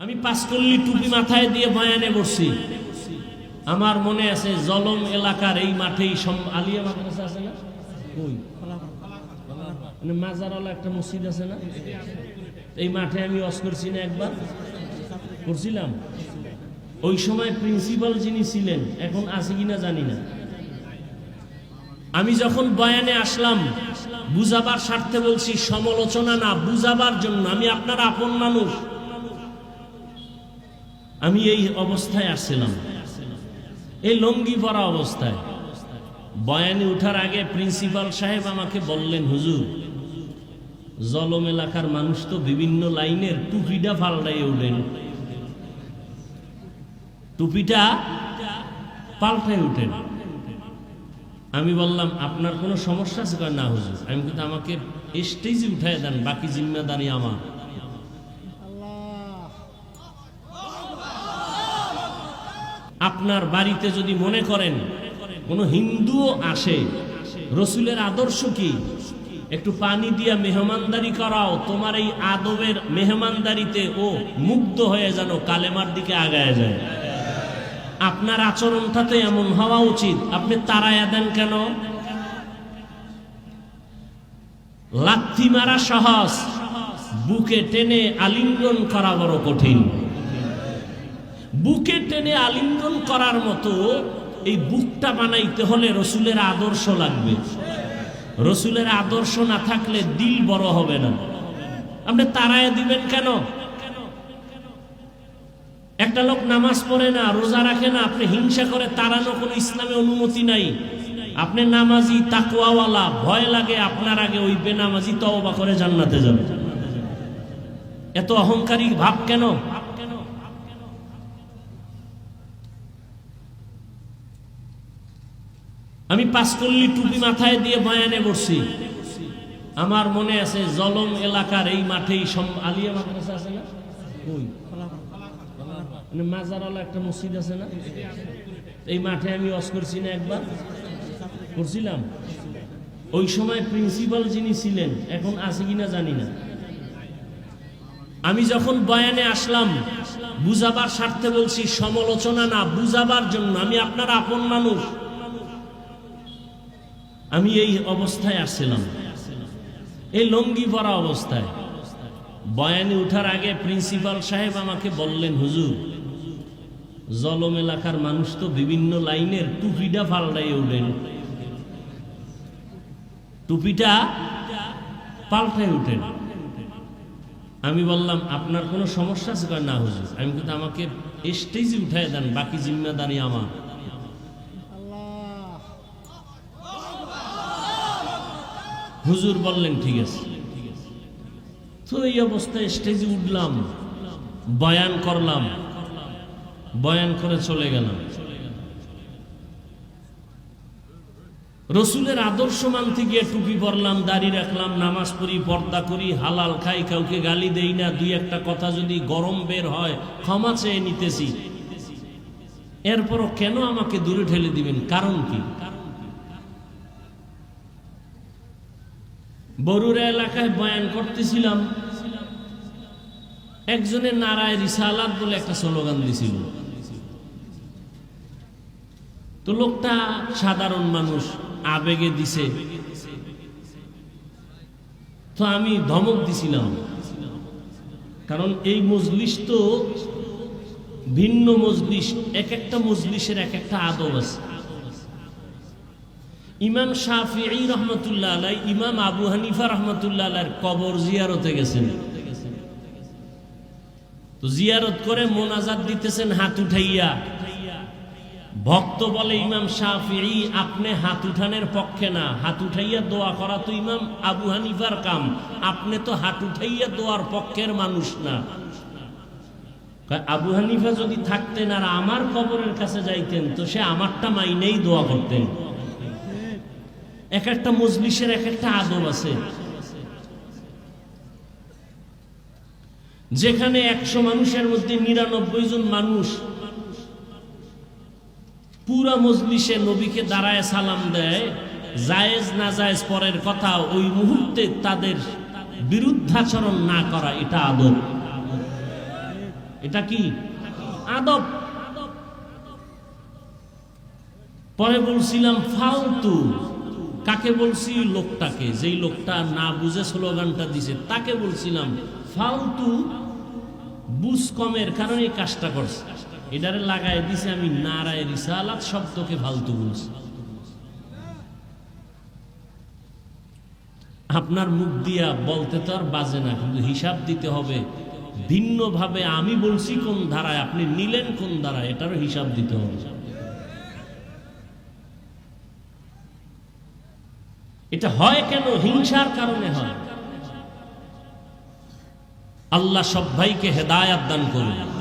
আমি পাঁচকল্লি টুপি মাথায় দিয়ে বয়ানে বসছি। আমার মনে আছে জলম এলাকার এই মাঠেই আলিয়া মাদ্রাসা আছে না? মানে একটা মসজিদ আছে না? এই মাঠে আমি না একবার। করছিলাম? ওই সময় প্রিন্সিপাল যিনি ছিলেন, এখন আছে কিনা জানি না। আমি যখন বয়ানে আসলাম, বুঝাবার স্বার্থে বলছি, সমালোচনা না, বুঝাবার জন্য। আমি আপনার আপন মানুষ। আমি এই অবস্থায় আসছিলাম। এই লঙ্গি পরা অবস্থায়। বয়ানে উঠার আগে প্রিন্সিপাল সাহেব আমাকে বললেন, হুজুর, জলম এলাকার মানুষ তো বিভিন্ন লাইনের টুপিটা পাল্টাই উঠেন। টুপিটা পাল্টাই উঠেন। আমি বললাম, আপনার কোনো সমস্যা আছে? না হুজুর। আমি কিন্তু আমাকে স্টেজে উঠাই দেন, বাকি জিম্মাদারি আমার। আপনার বাড়িতে যদি মনে করেন, কোনো হিন্দুও আসে, রসুলের আদর্শ কি? একটু পানি দিয়া মেহমানদারি করাও, তোমার এই আদবের মেহমানদারিতে ও মুগ্ধ হয়ে যেন কালেমার দিকে আগায় যায়। আপনার আচরণটা তো এমন হওয়া উচিত, আপনি তারায়া দেন কেন? লাথি মারা সহজ, বুকে টেনে আলিঙ্গন করা বড় কঠিন। বুকে টেনে আলিঙ্গন করার মতো এই বুকটা বানাইতে হলে রসুলের আদর্শ লাগবে। রসুলের আদর্শ না থাকলে দিল বড় হবে না। আপনি তারায় দিবেন কেন? একটা লোক নামাজ পড়ে না, রোজা রাখে না, আপনি হিংসা করে তাড়ানো কোনো ইসলামে অনুমতি নাই। আপনি নামাজি তাকুয়াওয়ালা ভয় লাগে, আপনার আগে ওই বেনামাজি তওবা করে জান্নাতে যাবে। এত অহংকারী ভাব কেন? আমি পাঁচকল্লি টুপি মাথায় দিয়ে বয়ানে বসছি। আমার মনে আছে জলম এলাকার এই মাঠেই আলিয়া মাদ্রাসা আছে না? কই? মানে মাজারওয়ালা একটা মসজিদ আছে না? এই মাঠে আমি অস করছি না একবার। করছিলাম? ওই সময় প্রিন্সিপাল যিনি ছিলেন, এখন আছে কিনা জানি না। আমি যখন বয়ানে আসলাম, বুঝাবার স্বার্থে বলছি, সমালোচনা না, বুঝাবার জন্য। আমি আপনার আপন মানুষ। আমি এই অবস্থায় আসছিলাম। এই লঙ্গি পরা অবস্থায়। বয়ানে উঠার আগে প্রিন্সিপাল সাহেব আমাকে বললেন, হুজুর, জলম এলাকার মানুষ তো বিভিন্ন লাইনের টুপিটা পাল্টাই উঠেন। টুপিটা পাল্টাই উঠেন। আমি বললাম, আপনার কোনো সমস্যা আছে? না হুজুর। আমি কিন্তু আমাকে স্টেজে উঠাই দেন, বাকি জিম্মাদারি আমার। হুজুর বললেন, ঠিক আছে। তো এই অবস্থায় স্টেজে উঠলাম, বয়ান করলাম, বয়ান করে চলে গেলাম। রসুলের আদর্শ মানতে গিয়ে টুপি পরলাম, দাড়ি রাখলাম, নামাজ পড়ি, পর্দা করি, হালাল খাই, কাউকে গালি দেই না, দুই একটা কথা যদি গরম বের হয়, ক্ষমা চেয়ে নিতেছি। এরপরও কেন আমাকে দূরে ঠেলে দিবেন? কারণ কি? বরুরা এলাকায় বয়ান করতেছিলাম, একজনের নারায় রিসালাত বলে একটা স্লোগান দিছিল। তো লোকটা সাধারণ মানুষ, আবেগে দিছে। তো আমি ধমক দিছিলাম। কারণ এই মজলিস তো ভিন্ন মজলিস, এক একটা মজলিসের এক একটা আদব আছে। ইমাম শাফি রহমতুল্লাহ আলাই, ইমাম আবু হানিফা রহমতুল্লাহ আলাইয়ের কবর জিয়ারতে গেছেন। তো জিয়ারত করে মোনাজাত দিতেছেন হাত উঠাইয়া। ভক্ত বলে, ইমাম শাফি আপনি হাত উঠানের পক্ষে না। হাত উঠাইয়া দোয়া করা তো ইমাম আবু হানিফার কাম। আপনি তো হাত উঠাইয়া দোয়ার পক্ষের মানুষ না। আবু হানিফা যদি থাকতেন আর আমার কবরের কাছে যাইতেন, তো সে আমারটা মাইনেই দোয়া করতেন। এক একটা মজলিসের এক একটা আদব আছে। যেখানে একশো মানুষের মধ্যে নিরানব্বই জন মানুষ পুরা মজলিসে নবীকে দাঁড়ায় সালাম দেয়, জায়েজ না জায়েজ পরের কথা ওই মুহূর্তে তাদের বিরুদ্ধাচরণ না করা এটা আদব। এটা কি? আদব। পরে বলছিলাম, ফালতু। কাকে বলছি? লোকটাকে। যেই লোকটা না বুঝে স্লোগানটা দিছে, তাকে বলছিলাম, ফালতু বুঝ কমের কারণে এই কাজটা করছে। এটারে লাগাই দিছে আমি নারায় রিসালাত শব্দকে ফালতু বলছি আপনার মুখ দিয়া বলতে তো আর বাজে না, কিন্তু হিসাব দিতে হবে। ভিন্নভাবে আমি বলছি কোন ধারায়, আপনি নিলেন কোন ধারায়, এটারও হিসাব দিতে হবে। এটা হয় কেন? হিংসার কারণে হয়। আল্লাহ সব ভাইকে হেদায়াত দান করুন।